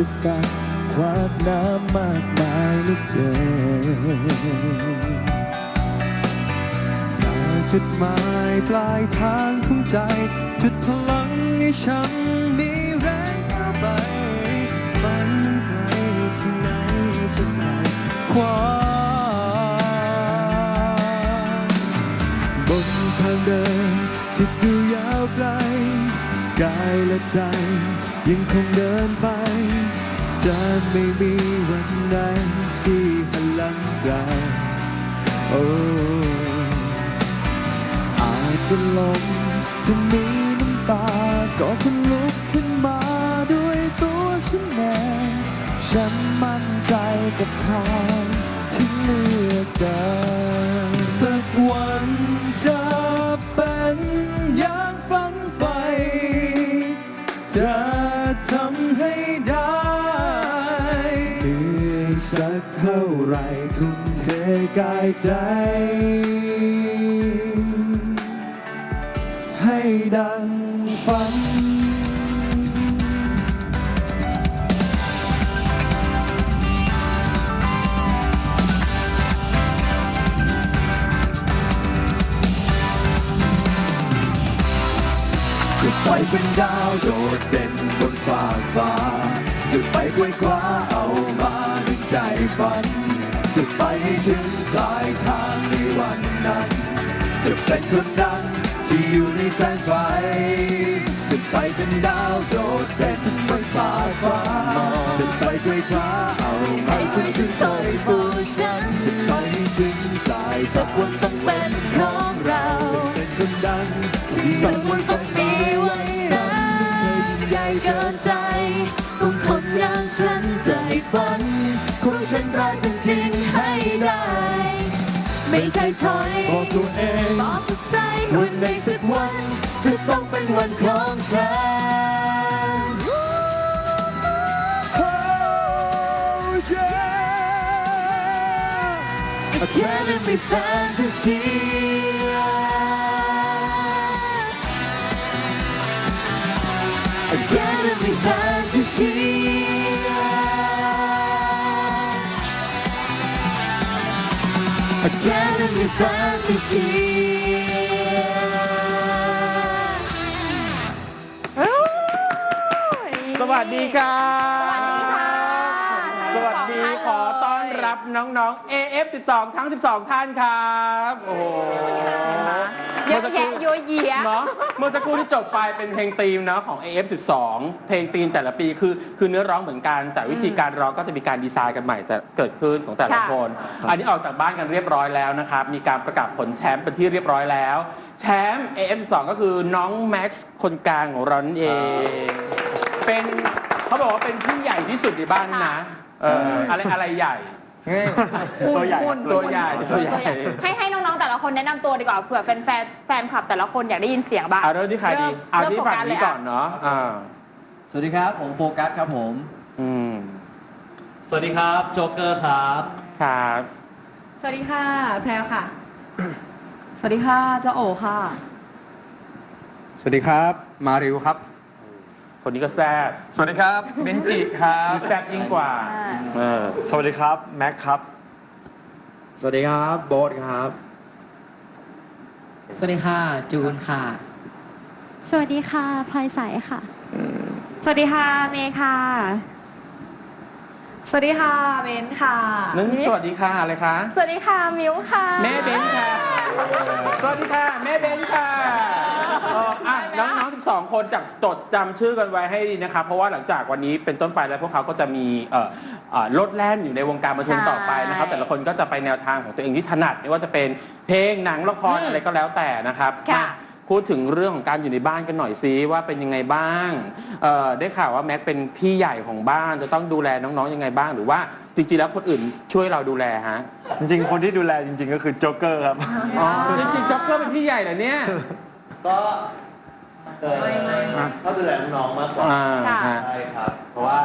อุปสรรคขวากน้ำมากมายเหลือเกินแต่จุดหมายปลายทางของใจ จุดพลังให้ฉันมีแรงก้าวไปฝันไกลแค่ไหนจะไหนคว้าบนทางเดินที่ดูยาวไกลกายและใจ ยังคงเดินไป จะไม่มีวันไหนที่หันหลังกลับโอ้อาจจะลมจะมีน้ำตาก็จะลุกขึ้นมาด้วยตัวฉันเองฉันมั่นใจกับทางที่เลือกเดิน กายใจ ให้ดังฝัน จะไปเป็นดาวโดดเด่นบนฟ้ากฟ้า จะไปไกวคว้าเอามาด้วยใจฝัน จะไปให้ถึงปลายทางในวันนั้น จะเป็นคนดังที่อยู่ในแสงไฟ จะไปเป็นดาวโดดเด่นบนฟ้ากฟ้า จะไปไกวคว้าเอามาด้วยใจฝัน จะไปให้ถึงปลายทางวันต้องเป็นของเราเป็นคนดังที่สักวันสักปีวันนั้นใหญ่เกินใจข บอกตัวเองบอกกับใจวันในสักวัน จะต้องเป็นวันของฉัน Oh, yeah. Academy Fantasy Academy Fantasy Academy Fantasy สวัสดีครับส สวั วัส สดี ดี ค่ะ ขอต้อ นรับน้องๆ AF12 ทั้ง 12 ท่านครับโอ้โหเยอะแยะเยอะแยะเนาะเมื่อสักครู่ที่จบไปเป็นเพลงธีมเนาะของ AF12 เพลงธีมแต่ละปีคือคือเนื้อร้องเหมือนกัน แต่วิธีการร้องก็จะมีการดีไซน์กันใหม่แต่เกิดขึ้นของแต่ละค่ะคนอันนี้ออกจากบ้านกันเรียบร้อยแล้วนะครับ มีการประกาศผลแชมป์เป็นที่เรียบร้อยแล้ว แชมป์ AF12 ก็คือน้องแม็กซ์คนกลางของเรานั่นเอง เป็นเขาบอกว่าเป็นพี่ใหญ่ที่สุดในบ้านนะเอออะไรอะไรใหญ่ ตัวใหญ่ตัวใหญ่ตัวใหญ่ ให้ให้น้องๆแต่ละคนแนะนำตัวดีกว่าเผื่อแฟนแฟนแฟนคลับแต่ละคนอยากได้ยินเสียงบ้างเอาเริ่มที่ใครดีเอาเริ่มที่โฟฝั่งกัสเลนี้ยก่อนเนาะอ่าสวัสดีครับ ผมโฟกัสครับผม อืมสวัสดีครับโจ๊กเกอร์ครับครับสวัสดีค่ะ แพรวค่ะ สวัสดีค่ะเจ้าโอค่ะ สวัสดีครับ มาริวครับ คนนี้ก็แซ่บสวัสดีครับเบนจิครับ แซ่บยิ่งกว่าอ่า เออ สวัสดีครับ แม็กครับ สวัสดีครับโบ๊ทครับ สวัสดีค่ะ จูนค่ะ สวัสดีค่ะพลอยใสค่ะ สวัสดีค่ะ เมย์ค่ะ สวัสดีค่ะเบนค่ะนึกสวัสดีค่ะอะไรคะสวัสดีค่ะมิวค่ะ แม่เบนค่ะ สวัสดีค่ะ แม่เบนค่ะ เอออะน้องๆ12 คนจากจดจำชื่อกันไว้ให้ดีนะครับ เพราะว่าหลังจากวันนี้เป็นต้นไปแล้วพวกเขาก็จะมีเอ่อเอ่อลดแล่นอยู่ในวงการบันเทิงต่อไปนะครับ แต่ละคนก็จะไปแนวทางของตัวเองที่ถนัด ไม่ว่าจะเป็นเพลงหนังละครอะไรก็แล้วแต่นะครับค่ะ มาพูดถึงเรื่องของการอยู่ในบ้านกันหน่อยซิว่าเป็นยังไงบ้างเอ่อได้ข่าวว่าแม็กเป็นพี่ใหญ่ของบ้านจะต้องดูแลน้องๆยังไงบ้าง หรือว่าจริงๆแล้วคนอื่นช่วยเราดูแลฮะจริงๆ คนที่ดูแลจริงๆ ก็คือโจ๊กเกอร์ครับ อ๋อจริงๆจ็อกเกอร์เป็นพี่ใหญ่เหรอเนี่ย ก็เออชอบดูแลน้องๆมากกว่าอ่าค่ะ ฮะ ใช่ครับ เพราะว่า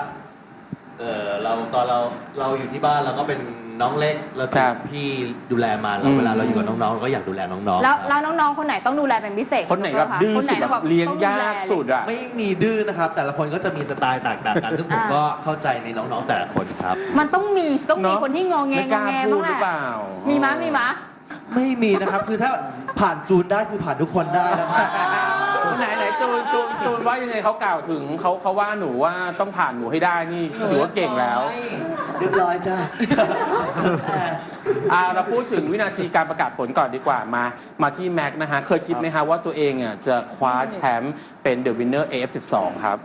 เออเราตอนเราเราอยู่ที่บ้านเราก็เป็นน้องเล็กแล้วครับพี่ดูแลมาแล้วอืมเวลาเราอยู่กับน้องๆเราก็อยากดูแลน้องๆแล้วครับแล้วน้องๆ คนไหนต้องดูแลเป็นพิเศษคนไหนแบบะดื้อคนไหนสุดต้องแบบเลี้ยงต้องดูแยากสุดอะ ไม่มีดื้อนะครับ แต่ละคนก็จะมีสไตล์ต่างๆกัน ซึ่งผมอ่าก็เข้าใจในน้องๆแต่ละคนครับ มันต้องมีต้องมีเนอะคนที่งอแงไม่งกอล้าแงพูดบ้างหรือแหเปละล่ามีมีมะมีมะ ไม่มีนะครับ คือถ้าผ่านจูนได้คือผ่านทุกคนได้แล้วครับไหนไหนจูนจูนจูนว่ายังไงเขากล่าวถึงเขาเขาว่าหนูว่าต้องผ่านหนูให้ได้นี่ถือว่าเก่งแล้วเรียบร้อยจ้าอ่าเราพูดถึงวินาทีการประกาศผลก่อนดีกว่ามา มาที่แม็กซ์นะฮะ เคยคิดไหมฮะว่าตัวเองอะจะคว้าแชมป์เป็นเดอะวินเนอร์ AF12 ครับ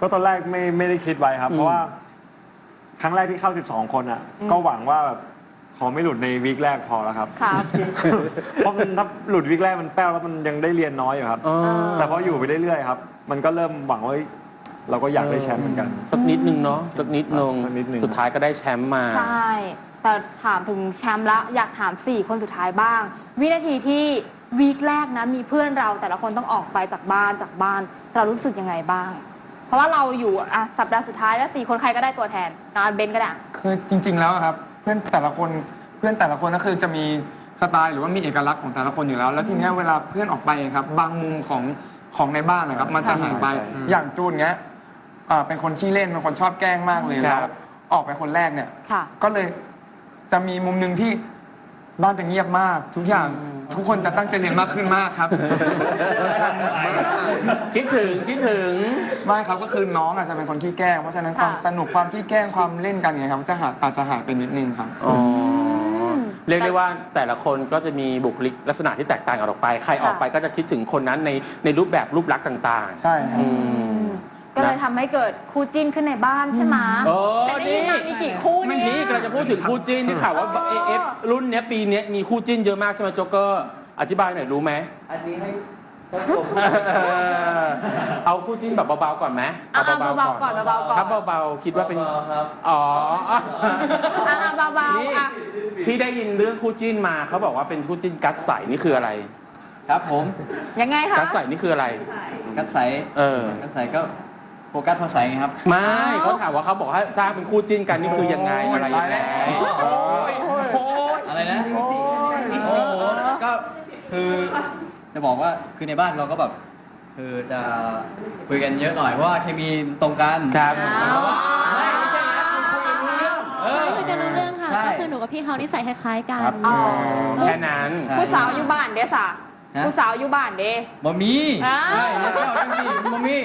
ก็ตอนแรกไม่ไม่ได้คิดไว้ครับอืมเพราะว่า ครั้งแรกที่เข้า 12 คนอะ ก็หวังว่าแบบ ขอไม่หลุดในวีคแรกพอแล้วครับ ครับ เพราะมันถ้าหลุดวีคแรกมันแป้วแล้วมันยังได้เรียนน้อยอยู่ครับอ๋อแต่พออยู่ไปเรื่อยๆครับ มันก็เริ่มหวังว่าเฮ้ยเราก็อยากได้แชมป์เหมือนกัน สักนิดนึงเนาะสักนิดนึงสักนิดนึง สุดท้ายก็ได้แชมป์มา ใช่ แต่ถามถึงแชมป์ละอยากถาม 4 คนสุดท้ายบ้าง วินาทีที่วีคแรกนะมีเพื่อนเราแต่ละคนต้องออกไปจากบ้านจากบ้าน เรารู้สึกยังไงบ้าง เพราะว่าเราอยู่อะสัปดาห์สุดท้ายแล้วสี่คนใครก็ได้ตัวแทนนอนเบนก็ได้ คือจริง ๆ แล้วอะครับ เพื่อนแต่ละคนเพื่อนแต่ละคนก็คือจะมีสไตล์หรือว่ามีเอกลักษณ์ของแต่ละคนอยู่แล้ว แล้วทีเนี้ยเวลาเพื่อนออกไปครับ บางมุมของของในบ้านนะครับ มันจะหายไปใช่ใช่อย่างจูนเงี้ยอ่าเป็นคนขี้เล่นเป็นคนชอบแกล้งมากเลยครับ แล้วออกไปคนแรกเนี่ย ค่ะ ก็เลยจะมีมุมหนึ่งที่ บ้านจะเงียบมาก ทุกอย่างทุกคนจะตั้งใจเรียนมากขึ้นมากครับคิดถึงคิดถึง ไม่ครับก็คือน้องอาจจะเป็นคนขี้แกล้งเพราะฉะนั้นความค่ะสนุกความขี้แกล้งความเล่นกันเนี่ยครับจะหายอาจจะหายไปนิดนึงครับอ๋อเรียกได้ว่าแต่ละคนก็จะมีบุคลิกลักษณะที่แตกต่างกันออกไป ใครออกไปก็จะคิดถึงคนนั้นในในรูปแบบรูปลักษณ์ต่างใช่ครับอืม ก็เลยทำให้เกิดคู่จิ้นขึ้นในบ้านใช่ไหมโอ้แต่ได้ยินมานี่มีกี่คู่ไม่เนี่ยนี่กำลังจะพูดถึงคู่จิ้นที่ข่าวว่าอ๋อ AF รุ่นเนี้ยปีเนี้ยมีคู่จิ้นเยอะมากใช่ไหมโจ๊กเกอร์อธิบายหน่อยรู้ไหม อันนี้ให้เอาคู่จิ้นแบบเบาๆก่อนไหมเอาเอาเบาๆก่อนเบาๆก่อน ครับเบาๆคิดว่าเป็น ครับ อ๋อ อะอะเบานี่ ๆอะ พี่ได้ยินเรื่องคู่จิ้นมาเขาบอกว่าเป็นคู่จิ้นกัดใสนี่คืออะไร ครับผม ยังไงคะ กัดใสนี่คืออะไร กัดใสเออ กัดใสก็ โฟกัสพอใสไงครับ ไม่เขาถามว่าเขาบอกให้สร้างเป็นคู่จิ้นกันนี่คือยังไงอะไรยังไงอะไรนะโอ้โหก็คือจะบอกว่าคือในบ้านเราก็แบบ คือจะคุยกันเยอะหน่อยเพราะว่าเคมีตรงกันครับเอาไม่ไม่ใช่นะคุยกันรู้เรื่องเออไม่คุยกันรู้เรื่องค่ะใช่ก็คือหนูกับพี่เขานิสัยคล้ายๆกันครับอ๋อแค่นั้นใช่ผู้สาวอยู่บ้านเด้อสะ ฮะ ผู้สาวอยู่บ้านเด้บะมีอ้าวเฮ้ยอย่าเซลจังสิบะมี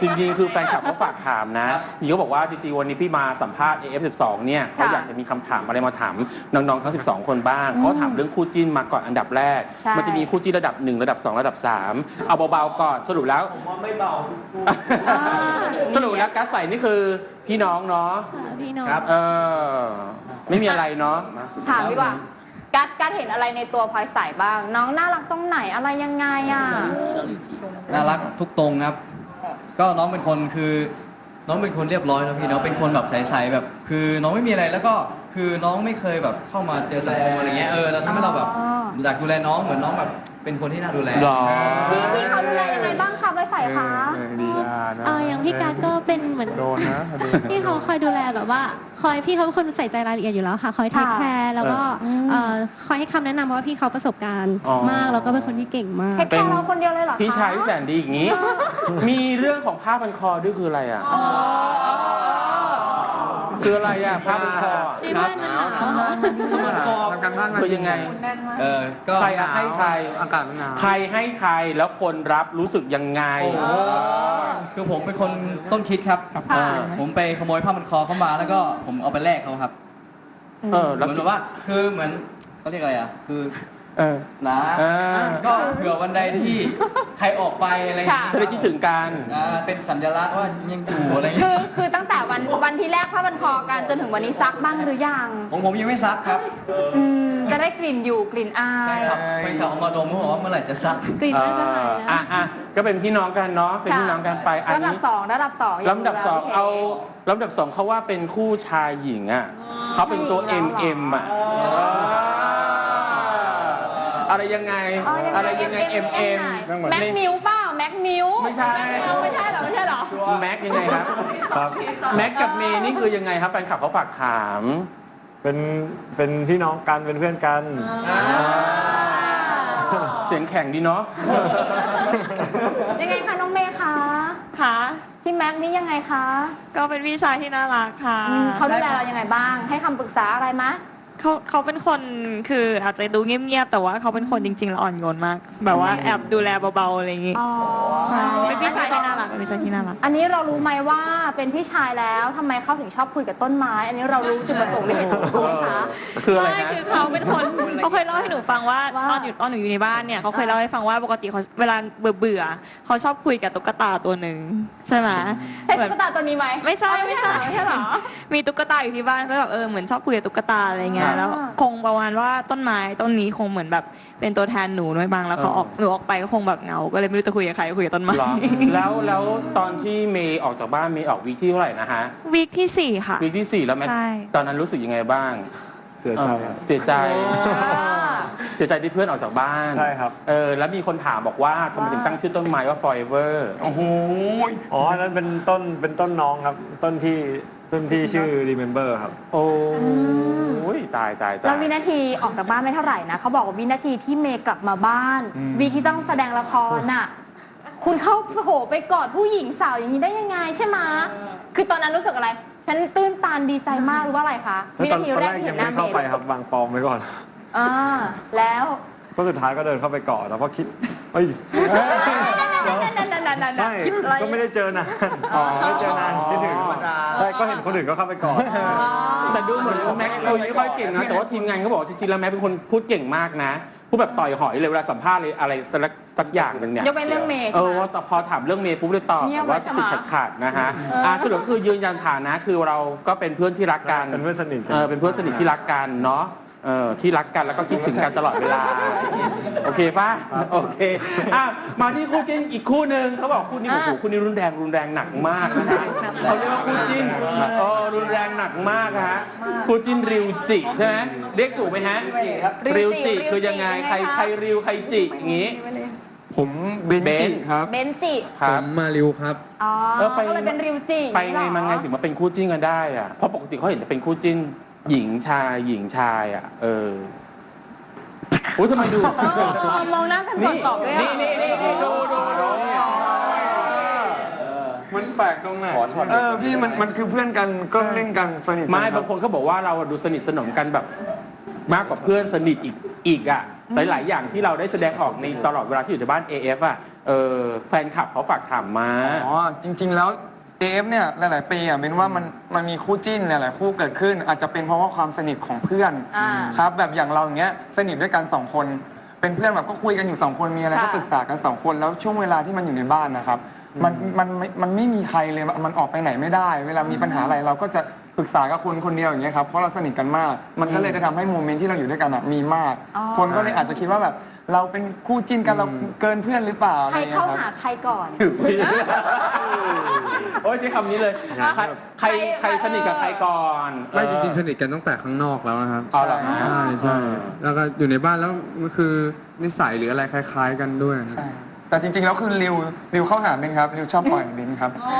จริงๆ คือแฟนคลับเขาฝากถามนะนี่เขาบอกว่าจริงๆ วันนี้พี่มาสัมภาษณ์ AF12 เนี่ยเขาอยากจะมีคำถามอะไรมาถามน้องๆ ทั้ง 12 คนบ้างเขาถามเรื่องคู่จิ้นมาก่อนอันดับแรก ใช่ มันจะมีคู่จิ้นระดับ 1 ระดับ 2 ระดับ 3 เอาเบาๆ ก่อนสรุปแล้ว ผมว่าไม่เบาสรุปแล้วกัสใส่นี่คือพี่น้องเนาะค่ะพี่น้องครับเออไม่มีอะไรเนาะถามดีกว่า กัดกัดเห็นอะไรในตัวพลอยใสบ้าง น้องน่ารักตรงไหนอะไรยังไงอะ น่ารักทุกตรงครับ ก็น้องเป็นคนคือ น้องเป็นคนเรียบร้อยนะพี่เนาะเป็นคนแบบใสๆแบบ คือน้องไม่มีอะไรแล้วก็คือน้องไม่เคยแบบเข้ามาเจอสังคมอะไรเงี้ยเออแล้วทำให้เราแบบอ๋ออยากดูแลน้องเหมือนน้องแบบ เป็นคนที่น่าดูแลหรอ พี่พี่เขาดูแลยังไงบ้างคะพลอยใสคะดีอะนะ เอออย่างพี่การดก็เป็นเหมือน โดนนะโดนนะ พี่เขาคอยดูแลแบบว่า คอยพี่เขาเป็นคนใส่ใจรายละเอียดอยู่แล้วค่ะ คอยเทคค่ะแคร์แล้วก็อืมเอ่อคอยให้คำแนะนำเพราะว่าพี่เขาประสบการณ์อ๋อ มากแล้วก็เป็นคนที่เก่งมาก เทคแคร์เราคนเดียวเลยเหรอคะพี่ชายที่แสนดีอย่างนี้ มีเรื่องของผ้าพันคอด้วยคืออะไรอะ คืออะไรอะผ้าพันคออะในบ้านมันหนาวค่ะทำการบ้านมาคือยังไงเออก็ใครอะให้ใคร อากาศมันหนาว ใครให้ใครแล้วคนรับรู้สึกยังไงคือผมเป็นคนต้นคิดครับอ่าผมไปขโมยผ้ามันคอเข้ามาแล้วก็ผมเอาไปแลกเขาครับเออเหแล้วมือนแบบว่า คือเหมือนเขาเรียกอะไรอะ คือ เออนะเออ ก็เผื่อวันใดที่ใครออกไปอะไรอย่างเงี้ยจะได้คิดถึงกัน อ่าเป็นสัญลักษณ์ว่ายังอยู่อะไรอย่างคืเงี้ยอคือตั้งแต่วันวันที่แรกผ้าพันคอกันจนถึงวันนี้ซักบ้างหรือยังของผมยังไม่ซักครับอืมจะได้กลิ่นอยู่กลิ่นอายแฟนคลับแฟนคลับเอามาดมเขาบอกว่าเมื่อไหร่จะซัก กลิ่นน่าจะหายเออแล้วอะอะก็เป็นพี่น้องกันเนาะ เป็นพี่น้องกันไป อันระดับนี้สองระดับสองย่าลำดับสองดูแลเอาลำดับสองเขาว่าเป็นคู่ชายหญิงอะเขาเป็นตัวชายหญิง M แล้วเหรอ M อะอะไรยังไงอ๋อยังไง อะไรยังไง M M แม็กมิวเปล่าแม็กมิวไม่ใช่ ไม่ใช่เหรอไม่ใช่เหรอแม็กยังไงครับครับแม็กกับเมย์นี่คือยังไงครับแฟนคลับเขาฝากถามเป็นเป็นพี่น้องกันเป็นเพื่อนกัน เสียงแข็งดีเนาะยังไงคะน้องเมย์คะค่ะพี่แม็กซ์นี่ยังไงคะ ก็เป็นพี่ชายที่น่ารักค่ะอืมเขาดูแลเรายังไงบ้าง ให้คำปรึกษาอะไรมะ เขาเขาเป็นคนคืออาจจะดูเงียบๆแต่ว่าเขาเป็นคนจริงๆแล้วอ่อนโยนมาก แบบว่าแอบดูแลเบาๆอะไรอย่างงี้อ๋อใช่เป็นพี่ชายที่น่ารักเป็นพี่ชายที่น่ารัก อันนี้เรารู้ไหมว่าเป็นพี่ชายแล้วทำไมเขาถึงชอบคุยกับต้นไม้ อันนี้เรารู้จุดประสงค์หรือเหตุผลรู้ไหมคะ คืออะไรไม่ฮะคือเขาเป็นคนเขาเคยเล่าให้หนูฟังว่าว่า ตอนอยู่ตอนหนูอยู่ในบ้านเนี่ยเขาเคยเล่าให้ฟังว่าปกติเขาเวลาเบื่อเบื่อๆเขาชอบคุยกับตุ๊กตาตัวหนึ่งใช่ไหมใช่เหมือนตุ๊กตาตัวนี้ไหมไม่ใช่อ๋อไม่ใช่ไม่ใช่เหรอ มีตุ๊กตาอยู่ที่บ้านก็แบบเออเหมือนชอบคุยกับตุ๊กตาอะไรเงี้อ่ายแล้วคงประมาณว่าต้นไม้ต้นนี้คงเหมือนแบบเป็นตัวแทนหนูด้วยบางแล้วเขาออกหนูออกไปก็คงแบบเหงา ก็เลยไม่รู้จะคุยกับใครก็คุยกับต้นไม้เหรอแล้วแล้วตอนที่เมย์ออกจากบ้านเมย์ออกวีคที่เท่าไหร่นะฮะวีคที่สี่ค่ะ วีคที่สี่แล้วแม็กใช่ ตอนนั้นรู้สึกยังไงบ้างเสียใจเออเสียใจ เสียใจที่เพื่อนออกจากบ้านใช่ครับ เออแล้วมีคนถามบอกว่าทำไมถึงตั้งชื่อต้นไม้ว่า forever โอ้โหอ๋ออันนั้นเป็นต้นเป็นต้นน้องครับ ต้นที่ต้นที่ชื่อ remember ครับ โอ้ ยตายตายตาแล้วยวินาทีออกจากบ้านไม่เท่าไหร่นะเขาบอกว่าวินาทีที่เมย์กลับมาบ้านวีที่ต้องแสดงละครน่ะ คุณเข้าโผไปกอดผู้หญิงสาวอย่างนี้ได้ยังไงใช่ไหมะคือตอนนั้นรู้สึกอะไร ฉันตื้นตันดีใจมากหรือว่าอะไรคะแล้ววิตอนาทีตอนแรแรกกที่ยัเห็งนหไม่น้าได้เมเข้าย์ไปครับวางฟอร์มไว้ก่อนอ่าแล้ว ก็สุดท้ายก็เดินเข้าไปกอดแล้วพอคิดเฮ้ย นั่นๆๆๆๆไม่ก็ไม่ได้เจอนานไม่ได้เจอนานคิดถึงใช่ก็เห็นคนอื่นก็เข้าไปกอดแต่ดูเหมือนว่าแม็กคุยไม่ค่อยเก่งนะแต่ว่าทีมงานเขาบอกจริงๆแล้วแม็กเป็นคนพูดเก่งมากนะพูดแบบต่อยหอยเลยเวลาสัมภาษณ์เลยอะไรสักสักอย่างหนึ่งเนี่ยยกเป็นเรื่องเมย์เอใช่อไหม ว่าแต่พอถามเรื่องเมย์ปุ๊บเลยตอบเงียบแต่ว่าไว้ใช่ไหม ติดขัดขัดๆนะฮะเอออ่อ่าสรุปก็คือยืนยันฐานะคือเราก็เป็นเพื่อนที่รักกันเป็นเพื่อนสนิทกัเออเป็นเพื่อนสนิทที่รักกันเนาะ เออที่รักกันแล้วก็คิดถึงกันตลอดเวลา โอเคป่ะโอเคอะมาที่คู่จิ้นอีกคู่หนึ่งเขาบอกคู่นี้โอ้โหคู่นี้รุนแรงรุนแรงหนักมากนะฮะเขาเรียกว่าคู่จิ้นเออรุนแรงหนักมากฮะคู่จิ้นริวจิใช่ไหมเรียกถูกไหมฮะริวจิคือยังไงใครใครริวใครจิอย่างงี้ ผมเบนเบนจิครับเบนจิครับมาริวครับอ๋อเออไปก็เลยเป็นริวจิไปไงเหรอมาไงถึงมาเป็นคู่จิ้นกันได้อะเพราะปกติเขาเห็นจะเป็นคู่จิ้น หญิงชายหญิงชายอะ เอออุ้ยทำไมดูเออเออมองหน้ากันก่อนตอบด้วยอะ นี่นี่นี่นี่ดูดูดูมันแปลกตรงไหนเออพี่มันมันคือเพื่อนกันก็เล่นกันสนิทกัไม่ครับบางคนเขาบอกว่าเราดูสนิทสนมกันแบบมากกว่าเพื่อนสนิทอีกอีกอะหลาย ๆ อย่างที่เราได้แสดงออกในตลอดเวลาที่อยู่ในบ้าน AF อะเออแฟนคลับเขาฝากถามมา อ๋อจริง ๆ แล้ว เอฟเนี่ยหลาย ๆ ปีอะเป็นว่ามันมันมีคู่จิ้นหลาย ๆ คู่เกิดขึ้น อาจจะเป็นเพราะว่าความสนิทของเพื่อนอ่าครับแบบอย่างเราอย่างเงี้ยสนิทด้วยกันสองคน เป็นเพื่อนแบบก็คุยกันอยู่สองคนมีอะไรก็ค่ะ ปรึกษากันสองคนแล้วช่วงเวลาที่มันอยู่ในบ้านนะครับมันมันมันมันไม่มีใครเลยมันออกไปไหนไม่ได้ เวลามีปัญหาอะไรเราก็จะปรึกษากับคนคนเดียวอย่างเงี้ยครับเพราะเราสนิทกันมาก มันก็เลยจะทำให้โมเมนต์ที่เราอยู่ด้วยกันอะมีมาก อ๋อ คนก็เลยอาจจะคิดว่าแบบ เราเป็นคู่จิ้นกันเราเกินเพื่อนหรือเปล่าอะใครไรอย่างเงี้เข้ายครับหาใครก่อน โอ้ยใช้คำนี้เลย ใครใครใครสนิทกับใครก่อนไม่จริงๆเอสอนิทกันตั้งแต่ข้างนอกแล้วนะครับเอาเหรอใช่ใช่ใช่แล้วก็อยู่ในบ้านแล้วมันคือนิสัยหรืออะไรคล้ายๆกันด้วยใช่แต่จริงๆแล้วคือริวริวเข้าหาเบนครับริวชอบปล่อยเบนครับ อ๋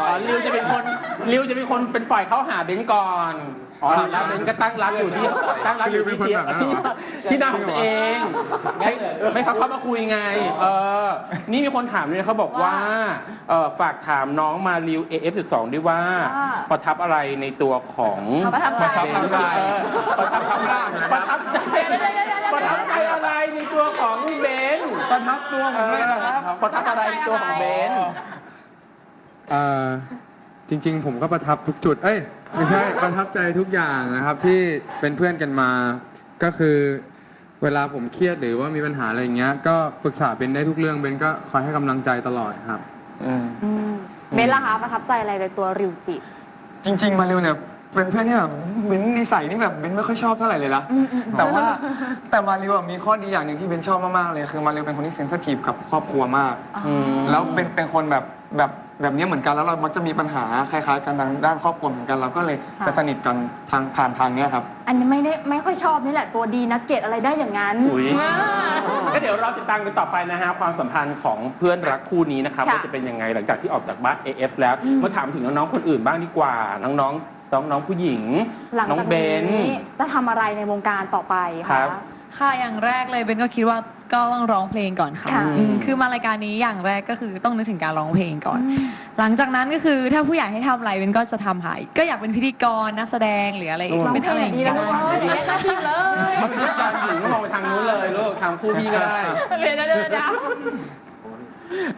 อริวจะเป็นคนริวจะเป็นคนเป็นฝ่ายเข้าหาเบนก่อน อ๋อแล้วเบนก็ตั้งรับอยู่ที่ตั้งรับอยู่ที่ริวเป็นคนแบบนั้นที่เหรอที่หน้าของตัวเองให้ไม่เขาเข้ามาคุยไง เออ นี่มีคนถามเลยเขาบอกว่าเออฝากถามน้องมาริว AF12 ด้วยว่าว่าประทับอะไรในตัวของประทับใจเบนเออประทับอะไรประทับใจประทับใจอะไรในตัวของเบนประทับตัวของเบนประทับอะไรในตัวของเบนเอ่อจริง ๆ ผมก็ประทับทุกจุด เอ้ย ไม่ใช่ประทับใจทุกอย่างนะครับที่เป็นเพื่อนกันมา ก็คือเวลาผมเครียดหรือว่ามีปัญหาอะไรอย่างเงี้ย ก็ปรึกษาเบนได้ทุกเรื่องเบนก็คอยให้กำลังใจตลอดครับ อืมเบนล่ะคะประทับใจอะไรในตัวริวจิ จริง ๆ มาริวเนี่ยเป็นเพื่อนที่แบบเบนนิสัยนี่แบบเบนไม่ค่อยชอบเท่าไหร่เลยละแต่ว่าแต่มาริวอะมีข้อดีอย่างหนึ่งที่เบนชอบมากๆเลยคือมาริวเป็นคนที่เซนซิทีฟกับครอบครัวมากแล้วเป็นเป็นคนแบบแบบ แบบนี้เหมือนกันแล้วเรามักจะมีปัญหาคล้ายๆ กันทางด้านครอบครัวเหมือนกันเราก็เลยค่ะ จะสนิทกันทางผ่านทางเนี้ยครับ อันนี้ไม่ได้ไม่ค่อยชอบนี่แหละตัวดีนักเก็ตอะไรได้อย่างนั้น อุ๊ยอ่าก็เดี๋ยวเราติดตามกันต่อไปนะฮะความสัมพันธ์ของเพื่อนรักคู่นี้นะครับค่ะว่าจะเป็นยังไงหลังจากที่ออกจากบ้าน AF แล้วมาถามถึงน้องๆคนอื่นบ้างดีกว่า น้องๆน้องๆผู้หญิง หลังน้องจากเบน นี้จะทำอะไรในวงการต่อไปครัคะ บ ค่ะอย่างแรกเลยเบนก็คิดว่า ก็ต้องร้องเพลงก่อนค่ะค่ะ อืมคือมารายการนี้อย่างแรกก็คือต้องนึกถึงการร้องเพลงก่อน หลังจากนั้นก็คือถ้าผู้ใหญ่ให้ทำอะไรเบนก็จะทำหายก็อยากเป็นพิธีกรนักแสดงหรืออะไรร้องเป็นอะไรอย่างดีเงี้แล้ยวลูกเอ้ยเดี๋ยวแยกหน้าที่เลยมาเป็นพิธีกรหญิงก็มองไปทางนู้นเลยลูกทางคู่พี่ก็ได้ เดี๋ยวเดี๋ยวเดี๋ยวเดี๋ยว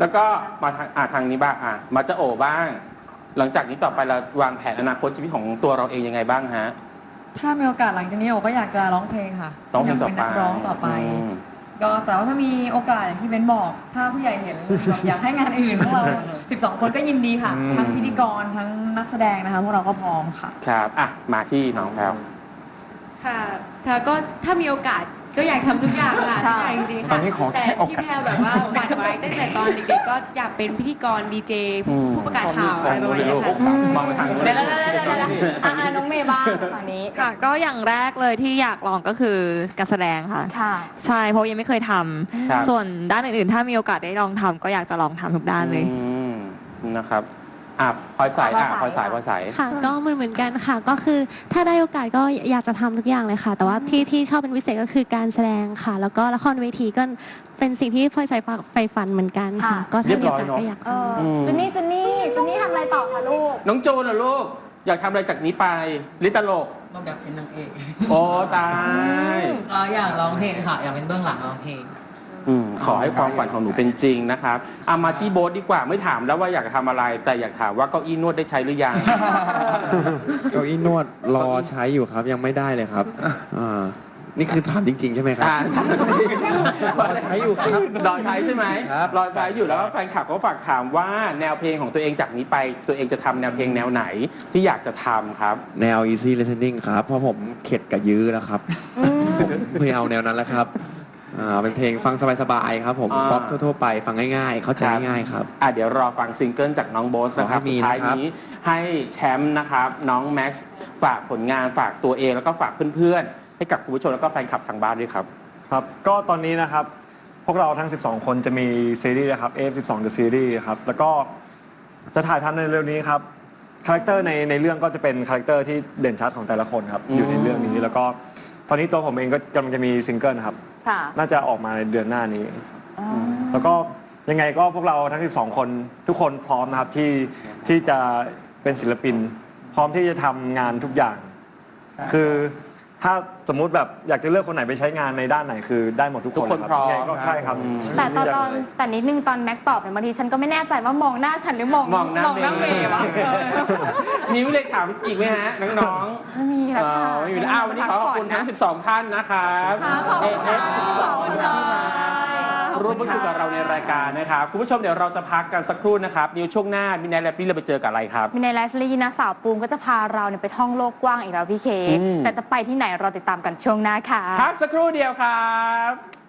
แล้วก็มาทางอะทางนี้บ้างอะมาจะโอบ้าง หลังจากนี้ต่อไปเราวางแผนอนาคตชีวิตของตัวเราเองยังไงบ้างฮะถ้ามีโอกาสหลังจากนี้โอก็อยากจะร้องเพลงค่ะร้องเพลงยากต่อเป็นไปนักร้องต่อไป ม ก็แต่ว่าถ้ามีโอกาสอย่างที่เบนบอก ถ้าผู้ใหญ่เห็นแบบอยากให้งานอื่นพวกเรา 12 คนก็ยินดีค่ะ อืม ทั้งพิธีกรทั้งนักแสดงนะคะพวกเราก็พร้อมค่ะ ครับอะมาที่น้องแพลว ค่ะแพรก็ถ้ามีโอกาส ก็อยากทำทุกอย่างค่ะค่ะทุกอย่างจริงๆตอค่ะนนี้ขอแต่แค่โอกาสที่แพรแบบว่าหวั่นไว้ตั้งแต่ตอนเด็กๆก็อยากเป็นพิธีกรดีเจอืม ผู้ประกาศข่าวอะไรประมาณเนี้ยค่ะ มองไปทางนู้นเดี๋ยวเดี๋ยวเดี๋ยวเดี๋ยวเดี๋ยวอะอะน้องเมย์บ้างฝั่งนี้ค่ะ ก็อย่างแรกเลยที่อยากลองก็คือการแสดงค่ะ ค่ะ ใช่ เพราะยังไม่เคยทำครับ ส่วนด้านอื่นๆ ถ้ามีโอกาสได้ลองทำก็อยากจะลองทำทุกด้านเลย อืมนะครับ อะพลอยสายอะพพลลออยยสาสายยพลอยสาย ค่ะก็เหมือนเหมือนกันค่ะ ก็คือถ้าได้โอกาสก็อยากจะทำทุกอย่างเลยค่ะ แต่ว่าที่ที่ชอบเป็นพิเศษก็คือการแสดงค่ะ แล้วก็ละครเวทีก็เป็นสิ่งที่พลอยใส่ไฟฝันเหมือนกันค่ะ ค่ะ ก็ถ้ามีโอกาสเรียบร้อยเนอะก็อยากเอทำ ออม จุนนี่จุนนี่จุนนี่ทำอะไรต่อคะลูก น้องโจนเหรอลูก อยากทำอะไรจากนี้ไป ลิตลก นอกจากเป็นนางเอก โอ้ตายเราอยากร้องเพลงค่ะ อยากเป็นเบื้องหลังร้องเพลง อืมขอให้ความฝันของหนูเป็นจริงนะครับเอามาที่โบ๊ทดีกว่าไม่ถามแล้วว่าอยากทำอะไร แต่อยากถามว่าเก้าอี้นวดได้ใช้หรือยัง เก้าอี้นวดรอใช้อยู่ครับยังไม่ได้เลยครับอ่านี่คือถามจริง ๆ ใช่ไหมครับ อ่า รอใช้อยู่ครับ รอใช้ใช่ไหมครับรอใช้อยู่แล้วก็แฟนคลับก็ฝากถามว่าแนวเพลงของตัวเองจากนี้ไป ตัวเองจะทำแนวเพลงแนวไหนที่อยากจะทำครับ แนว easy listening ครับ เพราะผมเข็ดกับยื้อแล้วครับ ผมไม่เอาแนวนั้นแล้วครับ อ่าเป็นเพลงฟังสบายๆครับผมอ่า ป๊อปทั่วๆไปฟังง่ายๆ เข้าใจง่ายๆครับ อะเดี๋ยวรอฟังซิงเกิลจากน้องโบสนะครับขอให้มีสุดท้ายนะครับ นี้ให้แชมป์นะครับ น้องแม็กซ์ฝากผลงานฝากตัวเองแล้วก็ฝากเพื่อนๆ ให้กับคุณผู้ชมแล้วก็แฟนคลับทางบ้านด้วยครับ ครับ ก็ตอนนี้นะครับ พวกเราทั้ง 12 คนจะมีซีรีส์นะครับ F12 The Series ครับ แล้วก็จะถ่ายทำในเร็วนี้ครับ คาแรคเตอร์ในในเรื่องก็จะเป็นคาแรคเตอร์ที่เด่นชัดของแต่ละคนครับอืมอยู่ในเรื่องนี้ แล้วก็ตอนนี้ตัวผมเองก็กำลังจะมีซิงเกิลครับ ค่ะ น่าจะออกมาในเดือนหน้านี้แล้วก็ยังไงก็พวกเราทั้ง 12 คนทุกคนพร้อมนะครับที่ที่จะเป็นศิลปิน พร้อมที่จะทำงานทุกอย่าง คือ ถ้าสมมุติแบบอยากจะเลือกคนไหนไปใช้งานในด้านไหนคือได้หมดทุกทุคกนคนรับพร้อม ยังไงก็ใช่ครับอืมแต่ตอนตอนแต่นิดนึงตอนแม็กตอบเนี่ยบางทีฉันก็ไม่แน่ใจว่ามองหน้าฉันหรือมองมองหน้าเมย์ วะเออนิ้วเลยถามอีกไหมฮะ น้องๆไม่มีแล้วค่ะเอ่อไม่มีแล้วอ้าววันนี้ขอขอบคุณทั้ง 12 ท่านนะครับ ค่ะขอบคุณเอฟสิบสองคนที่มา ร่วมพูดคุยกับเราในรายการนะครับคุณผู้ชมเดี๋ยวเราจะพักกันสักครู่นะครับนิวช่วงหน้ามินแนทและพี่เราไปเจอกับอะไรครับ มีในไลฟ์ลีนะสาวปูมก็จะพาเราเนี่ยไปท่องโลกกว้างอีกแล้วพี่เค อืม แต่จะไปที่ไหนเราติดตามกันช่วงหน้าค่ะ พักสักครู่เดียวครับ